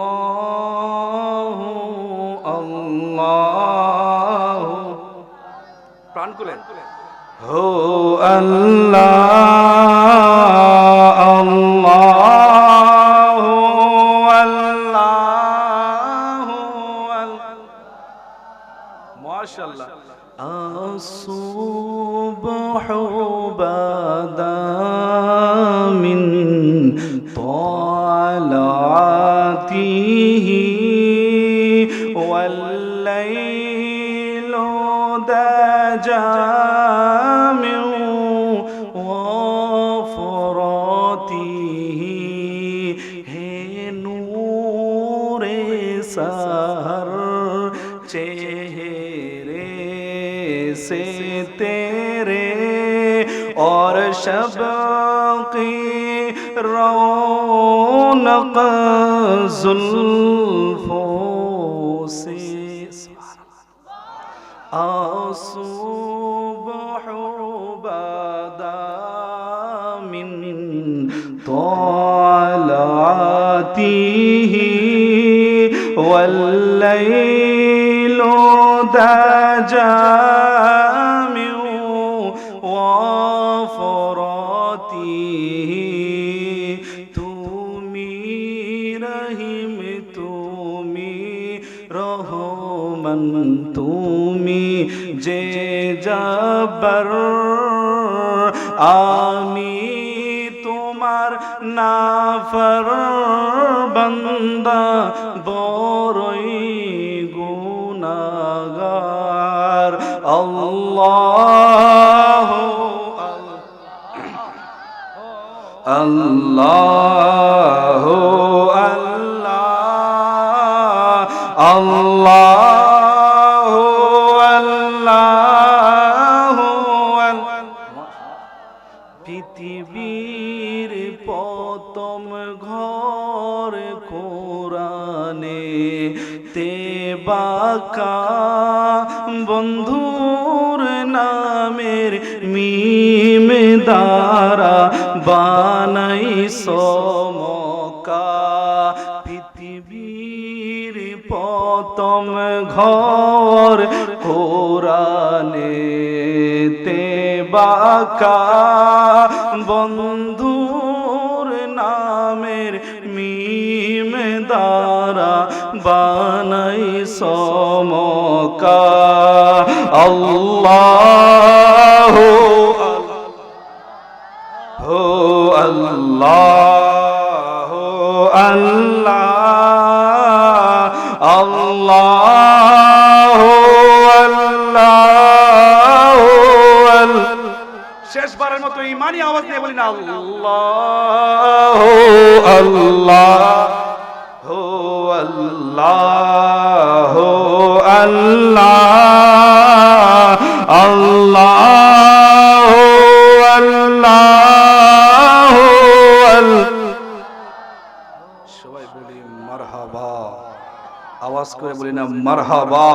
আল্লাহ আল্লাহ প্রাণ খুলেন। হো আল্লাহ আল্লাহ আল্লাহ মাশাআল্লাহ। আসুবহু বাদা মিন والليل ذا جامع وفراته هي نور سهر چهرے سے تیرے اور شب کی رونق زلفوں سے الصبح بدا من طلعته والليل دجى من তুমি যে জবর আমি তোমার নাফর বন্দা বড়ই গুনাগার। আল্লাহ আল্লাহ আল্লাহ আল্লাহ। পৃথিবীর প্রথম ঘর কোরআনে তে বাকা বন্ধুর নামের মিম দ্বারা বানাই সমকা পৃথিবীর প্রথম ঘর বাকা বন্ধুর নামের মিম দ্বারা বানাই সমকা। আল্লাহ হো আল্লাহ আল্লাহ আল্লাহ। শেষবারের মতো ইমানি আওয়াজ দিয়ে বলি না আল্লাহ আল্লাহ হো আল্লাহ আল্লাহ আল্লাহ আল্লাহ সবাই বলি মারহাবা আওয়াজ করে বলি না মারহাবা